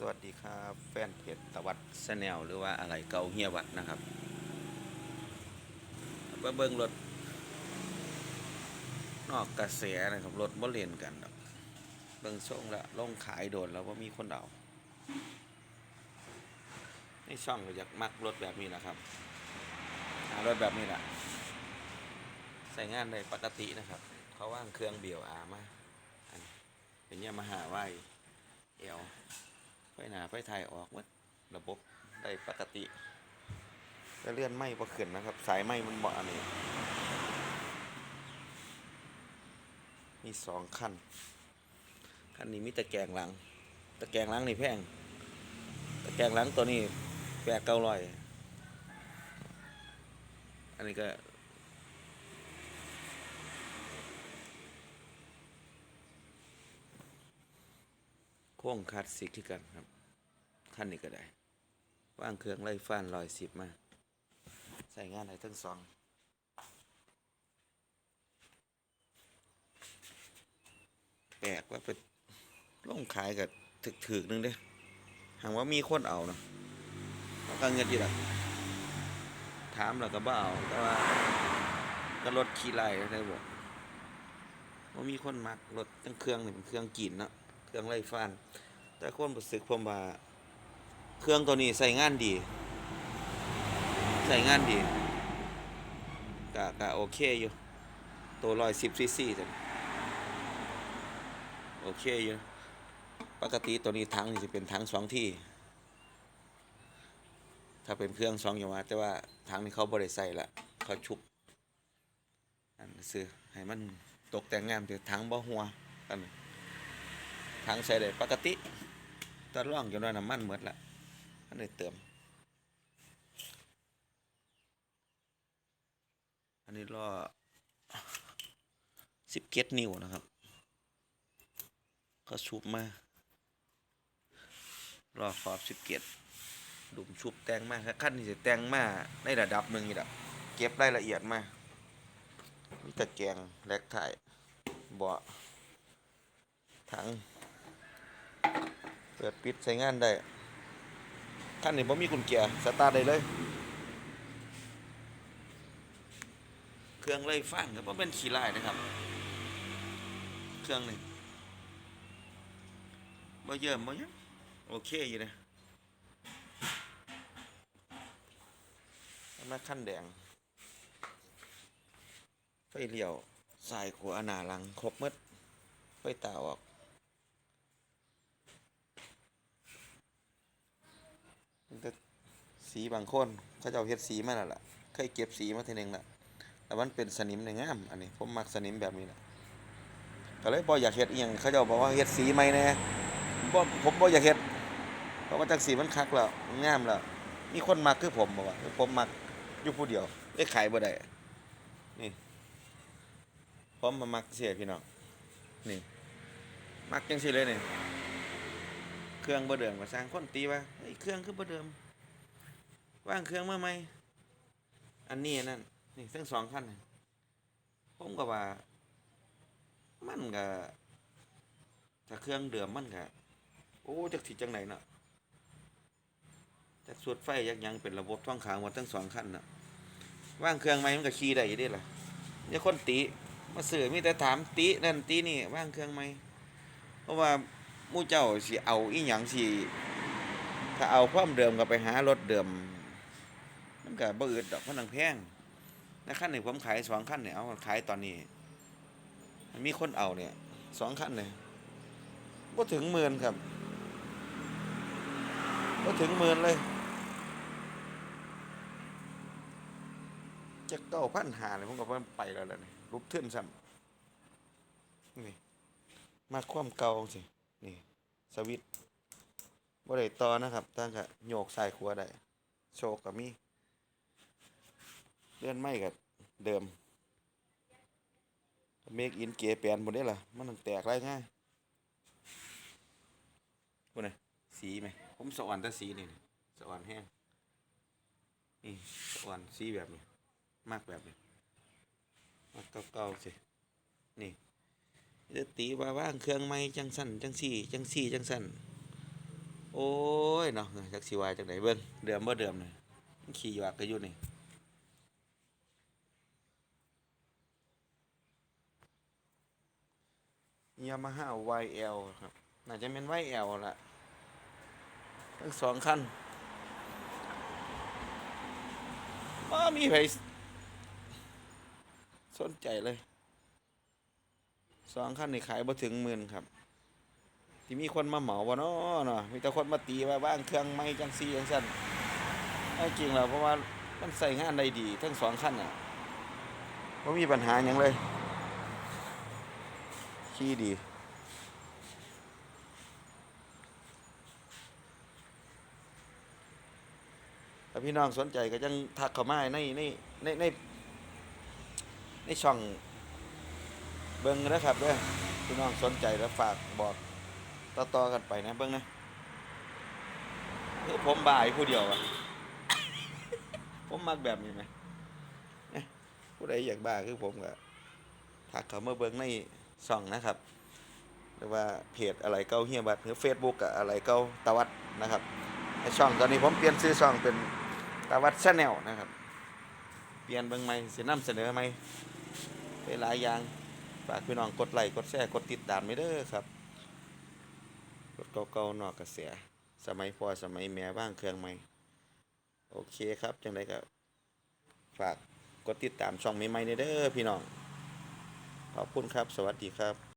สวัสดีครับแฟนเพจตะวัดชแนลหรือว่าอะไรเกาเฮียวัดนะครับมาเบิ้งรถนอกกระแสนะครับรถบ่เลียนกันดอกเบิ้งช่วงละลงขายโดนแล้วว่ามีคนเอาในช่องก็อยากมักรถแบบนี้นะครับหารถแบบนี้แหละใส่งานได้ปกตินะครับ เขาว่างเครื่องเบียวอามาอันเป็นยามาหาไหวเอว ฟหนาไฟไทยออกหมดระบบได้ปกติก็เลื่อนไหม้พอขึ้นนะครับ สายไหม้มันเบาอันนี้มีสองขั้นขั้นนี้มีตะแกรงหลัง ตะแกรงหลังนี่แพงตะแกรงหลังตัวนี้แปดเก้าร้อยอันนี้ก็ โค้งคลาสสิกที่กันครับขั้นนี้ก็ได้ว่างเครื่องไล่ฟ้านลอยสิบมาใส่งานได้ทั้งสองแปลกว่าไปลงขายกับถึกถึกนึงเด้หากว่ามีคนเอาเนาะก็เงินอยู่ละถามแล้วก็บ่เอาแต่ว่าก็รถขี่ไล่ได้บอกว่ามีคนมักรถทั้งเครื่องนี่เป็นเครื่องกินเนาะ เครื่องไล่ฟ้าน แต่ความรู้สึกผมว่าเครื่องตัวนี้ใส่งานดีใส่งานดีกะกะโอเคอยู่ ตัวร้อยสิบซีซีแต่โอเคอยู่ ปกติตัวนี้ทั้งนี่จะเป็นทั้งสองที่ ถ้าเป็นเครื่องสองอย่างว่าแต่ว่าทั้งนี้เขาบริใส่ละเขาชุบอันซื้อให้มันตกแต่งงามเดี๋ยวทั้งบ่หัวอัน ทั้งใส่ได้ปกติตอนล่องจนว่าน้ำมันหมดละอันนี้เติม อันนี้ล้อสิบเกตนิ้วนะครับ ก็ชุบมาล้อขอบสิบเกตดุมชุบแต่งมากขั้นนี้จะแต่งมากในระดับหนึ่งนี่แหละเก็บรายละเอียดมามีตะแกรงแลกถ่ายเบาะถัง เปิดปิดใช้งานได้ขั้นนี้ผมมีกุญแจสตาร์ทได้เลย เครื่องไล่ฟันก็บ่เป็นขี้ไล่นะครับ เครื่องนี่บ่เยิ่มบ่ยังโอเคอยู่นะมาขั้นแดง ไฟเลี้ยวสายขวาหน้าหลังครบหมดไฟตาออก แต่สีบางคนเขาจะเจ้าเฮ็ดสีมาแล้วล่ะเคยเก็บสีมาทีนึงล่ะแต่มันเป็นสนิมในงาม อันนี้ผมมักสนิมแบบนี้นะก็เลยบ่อยากเฮ็ดอีหยังเขาจ้าบอกว่าเฮ็ดสีใหม่แน่บ่ผมบ่อยากเฮ็ดเพราะว่าจังสีมันคักแล้วงามแล้วมีคนมักคือผมบ่ว่าผมมักอยู่ผู้เดียวได้ขายบ่ได้นี่ผมมามักเสียพี่น้องนี่มักจังซี่เลยนี่ เครื่องบ่เดิมก็สร้างคนตีว่าเฮ้ยเครื่องคือบ่เดิมว่างเครื่องมาใหม่อันนี้นั่นนี่ทั้งสองขั้นผมก็ว่า มันก็ถ้าเครื่องเดิมมันก็โอ้จักสิจังไหนเนาะจักสุดไฟยักยังเป็นระบบท่องขางหมดทั้งสองขั้นน่ะว่างเครื่องไหมมันก็ขี่ได้อยู่เด้ล่ะเนี่ยคนติมาสื่อมีแต่ถามตินั่นตินี่ว่างเครื่องไหมเพราะว่า มู่เจ้าสิเอาอีหยังสิถ้าเอาความเดิมก็ไปหารถเดิมมันก็บ่อึดดอกพราะนังแพงในขั้นหนึ่งผมขายสองขั้นเนี่ยเอาขายตอนนี้ มันมีคนเอาเนี่ยสองขั้นเนี่ยก็ถึงหมื่นครับก็ถึงหมื่นเลยจะเก้าพันหาเลยผมก็ว่าไปแล้วแหละนี่ลุกขึ้นซ้ำนี่มาคว่ำเก่าสินี่ สวิตบ่ได้ต่อนะครับตั้งแต่โยกสายขัวได้โชกกับมีเลื่อนไม่กับเดิมเมกอินเกแปลนหมดได้ล่ะ มันต้องแตกไรง่ายคุณนะสีไหม ผมสวรรค์แต่สีนี่สวรรค์แห้งนี่สวรรค์สีแบบนี้ มากแบบนี้มากเก่าๆสิ นี่ ตีว่าว่างเครื่องไม้จังสั่นจังสี่ จังสี่จังสั่นโอ้ยเนาะจักสิว่าจังไดเบิ่งเดิมบ่เดิมนี่มันขี่วักก็อยู่นี่ยามาฮ่า YL ครับ น่าจะเป็น YL ล่ะทั้งสองคันบ่มีไผสนใจเลย สองคันนี่ขายบ่ถึงหมื่นครับ ที่มีคนมาเหมาบ่เนาะเนาะมีแต่คนมาตีว่าบ้างเครื่องไม้จังซี่จังซั่นเอาจริงแล้วเพราะว่ามันใส่งานได้ดี ทั้งสองคันน่ะบ่มีปัญหาหยังเลยขี่ดีถ้าพี่น้องสนใจก็จังทักเข้ามาในในในในในช่อง เบิ่งนะครับเด้อพี่น้องสนใจแล้วฝากบอกต่อๆกันไปนะเบิ่งนะคือผมบ่ายผู้เดียวอะผมมักแบบนี้ไหมเอ๊ะผู้ใดอยากบ้าคือผมก็ทักเข้ามาเบิ่งในช่องนะครับหรือว่าเพจอะไรเก้าเฮียบัตรหรือ Facebook กับอะไรเก้าตะวัดนะครับในช่องตอนนี้ผมเปลี่ยนชื่อช่องเป็นตาวัดชาแนลนะครับ เปลี่ยนเบิ่งใหม่สินำเสนอใหม่ไปหลายอย่าง ฝากพี่น้องกดไลค์กดแชร์กดติดตามไว้เด้อครับกดเก่าๆนอกกระแสสมัยพ่อสมัยแม่บ้างเครื่องใหม่ โอเคครับจังไดก็ฝากกดติดตามช่องใหม่ๆเด้อพี่น้อง ขอบคุณครับ สวัสดีครับ